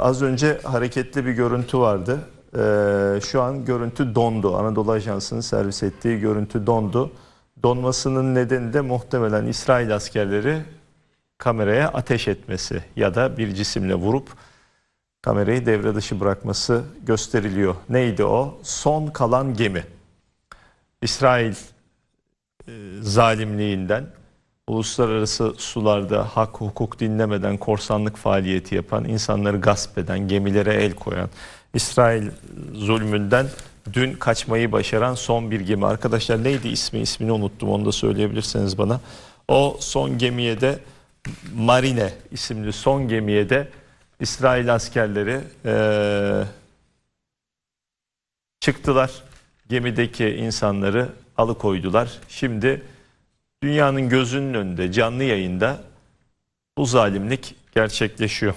Az önce hareketli bir görüntü vardı. Ee, şu an görüntü dondu. Anadolu Ajansı'nın servis ettiği görüntü dondu. Donmasının nedeni de muhtemelen İsrail askerleri kameraya ateş etmesi ya da bir cisimle vurup kamerayı devre dışı bırakması gösteriliyor. Neydi o? Son kalan gemi. İsrail e, zalimliğinden uluslararası sularda hak hukuk dinlemeden korsanlık faaliyeti yapan, insanları gasp eden, gemilere el koyan, İsrail zulmünden dün kaçmayı başaran son bir gemi. Arkadaşlar neydi ismi? İsmini unuttum. Onu da söyleyebilirseniz bana. O son gemiye de Marine isimli son gemiye de İsrail askerleri eee, çıktılar. Gemideki insanları alıkoydular. Şimdi dünyanın gözünün önünde canlı yayında bu zalimlik gerçekleşiyor.